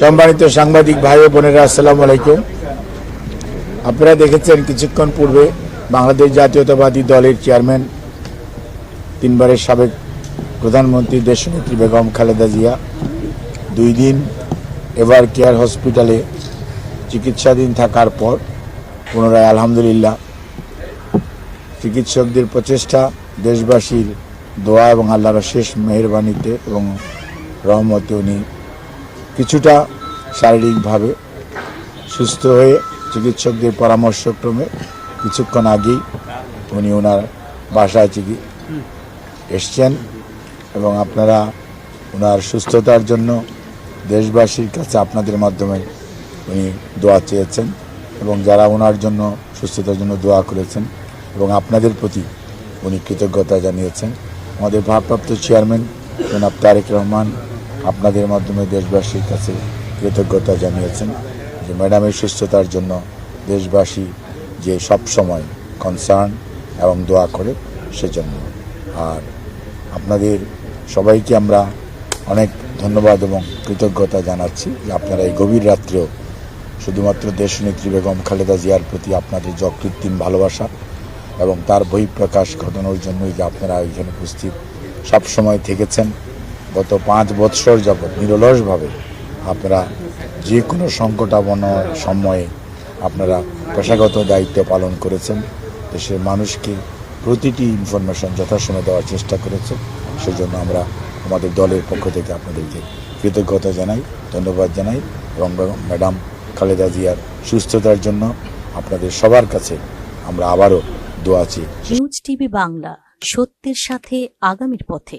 সম্মানিত সাংবাদিক ভাই ও বোনেরা, আসসালামু আলাইকুম। আপনারা দেখেছেন কিছুক্ষণ পূর্বে বাংলাদেশ জাতীয়তাবাদী দলের চেয়ারম্যান, তিনবারের সাবেক প্রধানমন্ত্রী দেশনেত্রী বেগম খালেদা জিয়া দুই দিন এবার কেয়ার হসপিটালে চিকিৎসাধীন থাকার পর পুনরায় আলহামদুলিল্লাহ। চিকিৎসকদের প্রচেষ্টা, দেশবাসীর দোয়া এবং আল্লাহর শেষ মেহরবানিতে এবং রহমতে উনি কিছুটা শারীরিকভাবে সুস্থ হয়ে চিকিৎসকদের পরামর্শক্রমে কিছুক্ষণ আগেই উনি ওনার বাসায় চিকি এসছেন এবং আপনারা ওনার সুস্থতার জন্য দেশবাসীর কাছে আপনাদের মাধ্যমে উনি দোয়া চেয়েছেন এবং যারা ওনার জন্য, সুস্থতার জন্য দোয়া করেছেন এবং আপনাদের প্রতি উনি কৃতজ্ঞতা জানিয়েছেন। আমাদের ভারপ্রাপ্ত চেয়ারম্যান জনাব তারেক রহমান আপনাদের মাধ্যমে দেশবাসীর কাছে কৃতজ্ঞতা জানিয়েছেন যে ম্যাডামের সুস্থতার জন্য দেশবাসী যে সব সময় কনসার্ন এবং দোয়া করে সেজন্য। আর আপনাদের সবাইকে আমরা অনেক ধন্যবাদ এবং কৃতজ্ঞতা জানাচ্ছি যে আপনারা এই গভীর রাত্রেও শুধুমাত্র দেশনেত্রী বেগম খালেদা জিয়ার প্রতি আপনাদের যে অকৃত্রিম ভালোবাসা এবং তার বহিঃপ্রকাশ ঘটানোর জন্যই যে আপনারা এখানে উপস্থিত সবসময় থেকেছেন গত পাঁচ বৎসর যাবৎ নিরলসভাবে আপনারা যে কোনো সংকটাবন সময়ে আপনারা পেশাগত দায়িত্ব পালন করেছেন। দেশের মানুষকে প্রতিটি ইনফরমেশন যথাসময়ে দেওয়ার চেষ্টা করেছেন। সেজন্য আমরা আমাদের দলের পক্ষ থেকে আপনাদেরকে কৃতজ্ঞতা জানাই, ধন্যবাদ জানাই এবং ম্যাডাম খালেদা জিয়ার সুস্থতার জন্য আপনাদের সবার কাছে আমরা আবারও দোয়া চেয়ে নিউজ টিভি বাংলা, সত্যের সাথে আগামীর পথে।